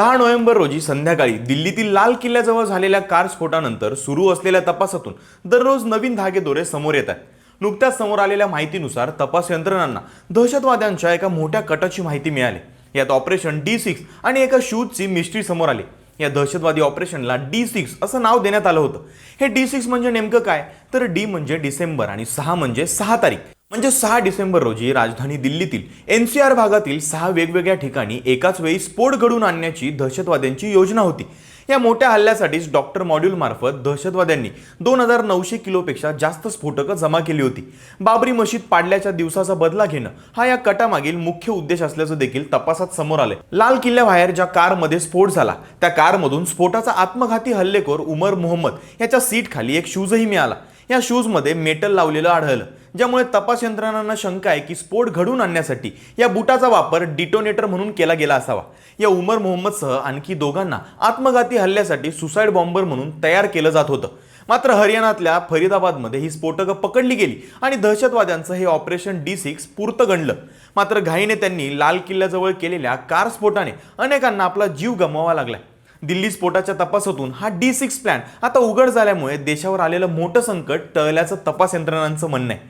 दहा नोव्हेंबर रोजी संध्याकाळी दिल्लीतील लाल किल्ल्याजवळ झालेल्या कार स्फोटानंतर सुरू असलेल्या तपासातून दररोज नवीन धागेदोरे समोर येत आहेत. नुकत्याच समोर आलेल्या माहितीनुसार तपास यंत्रणांना दहशतवाद्यांच्या एका मोठ्या कटाची माहिती मिळाली. यात ऑपरेशन डी सिक्स आणि एका शूजची मिस्ट्री समोर आली. या दहशतवादी ऑपरेशनला डी सिक्स असं नाव देण्यात आलं होतं. हे डी सिक्स म्हणजे नेमकं काय? तर डी म्हणजे डिसेंबर आणि सहा म्हणजे सहा तारीख. म्हणजे सहा डिसेंबर रोजी राजधानी दिल्लीतील एन सी आर भागातील सहा वेगवेगळ्या ठिकाणी एकाच वेळी स्फोट घडवून आणण्याची दहशतवाद्यांची योजना होती. या मोठ्या हल्ल्यासाठीच डॉक्टर मॉड्यूलमार्फत दहशतवाद्यांनी दोन हजार नऊशे किलोपेक्षा जास्त स्फोटकं जमा केली होती. बाबरी मशीद पाडल्याच्या दिवसाचा बदला घेणं हा या कटामागील मुख्य उद्देश असल्याचं देखील तपासात समोर आले लाल किल्ल्याबाहेर ज्या कारमध्ये स्फोट झाला त्या कारमधून स्फोटाचा आत्मघाती हल्लेखोर उमर मोहम्मद याच्या सीट खाली एक शूजही मिळाला. या शूजमध्ये मेटल लावलेलं आढळलं ज्यामुळे तपास यंत्रणांना शंका आहे की स्फोट घडून आणण्यासाठी या बुटाचा वापर डिटोनेटर म्हणून केला गेला असावा. या उमर मोहम्मदसह आणखी दोघांना आत्मघाती हल्ल्यासाठी सुसाईड बॉम्बर म्हणून तयार केलं जात होतं. मात्र हरियाणातल्या फरीदाबादमध्ये ही स्फोटकं पकडली गेली आणि दहशतवाद्यांचं हे ऑपरेशन डी सिक्स पुरतं गणलं. मात्र घाईने त्यांनी लाल किल्ल्याजवळ केलेल्या कार स्फोटाने अनेकांना आपला जीव गमवावा लागलाय. दिल्ली स्फोटाच्या तपासातून हा डी सिक्स प्लॅन आता उघड झाल्यामुळे देशावर आलेलं मोठं संकट टळल्याचं तपास यंत्रणांचं म्हणणं आहे.